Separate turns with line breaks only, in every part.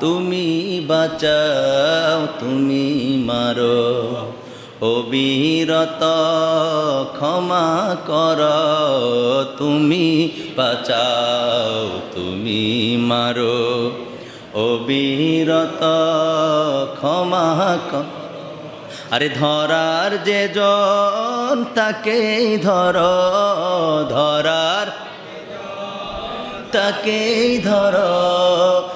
তুমি বাঁচাও, তুমি মারো। অবিরত ক্ষমা কর, তুমি বাঁচাও, তুমি মারো। অবিরত ক্ষমা কর। আরে ধরার যে জন তাকেই ধর, ধরার তাকেই ধর।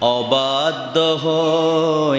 অবাধ্য হয়